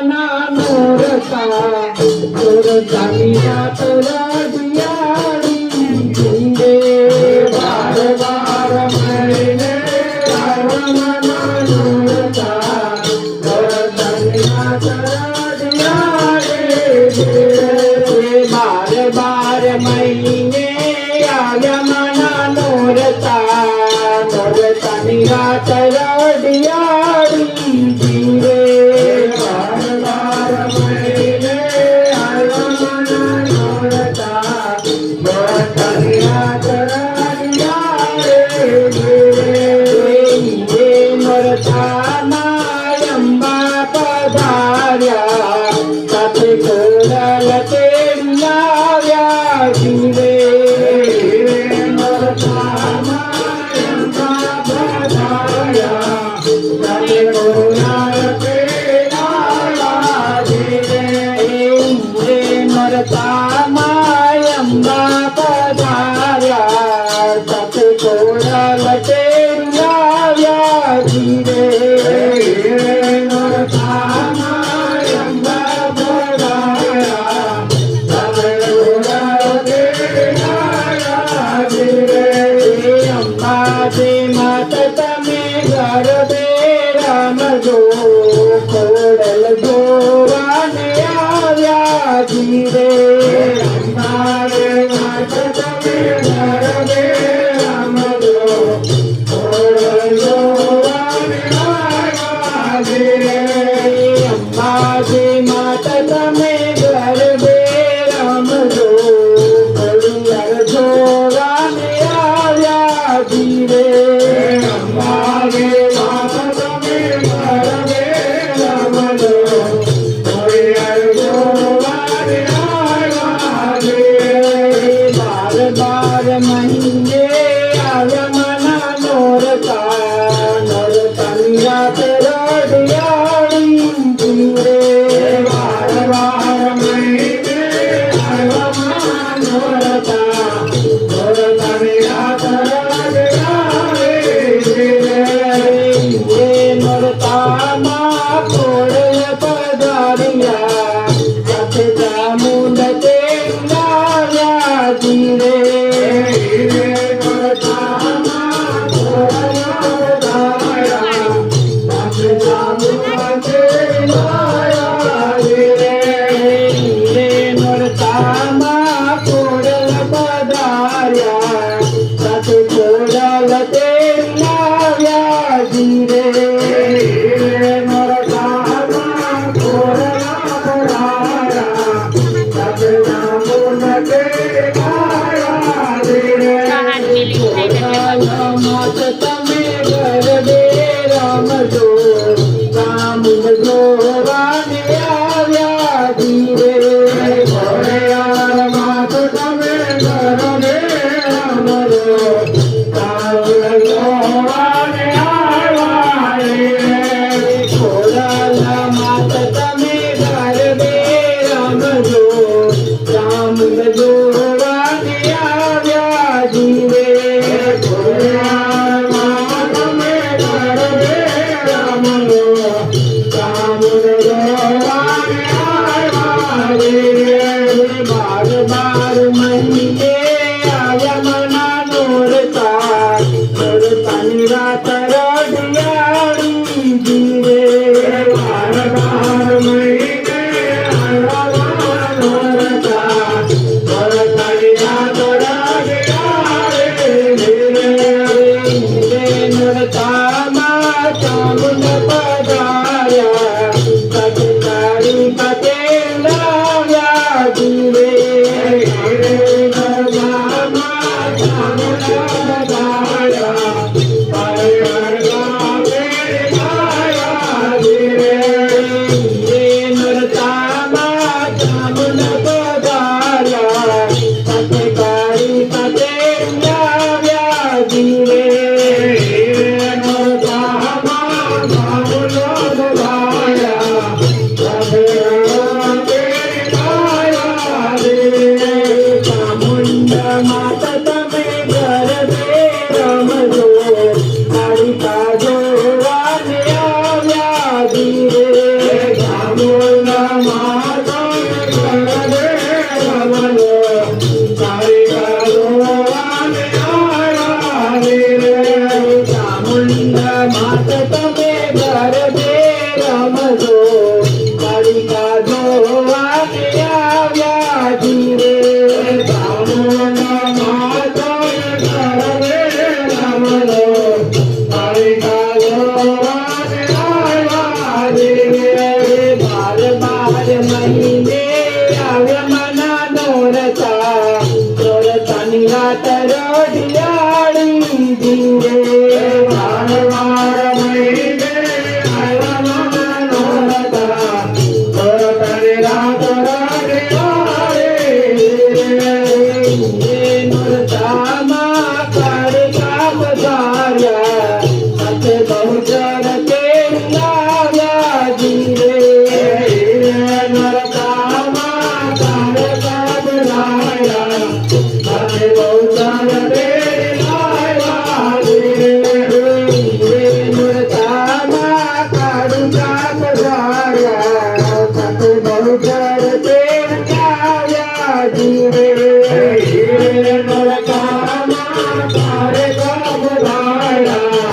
ના નોરતા નોરતાની રાત રાજિયાળી જીવે બાર બાર મરીને કર્મના નોરતા નોરતાની રાત રાજિયાળી બાર બાર મહિને આવ્યા મના નોરતા નોરતાની રાત રડિયા మాయమ్మ పదార్య తప్పి కోడల తేర్యావ్యా ధీరే మాత తమే గర్భే రామ జో બાર મહિને આવમના નોરતા નોરતા નિરાત રડિયાળી રે બાર બાર મહિને આવમના નોરતા નોરતા નિરાત i'm not Thank you. Hare Hare માતા તમે ઘર દે રમજો કાળી કાઢ നീങ്ങാത്ത റോഡിലാണ് ഇതിന്റെ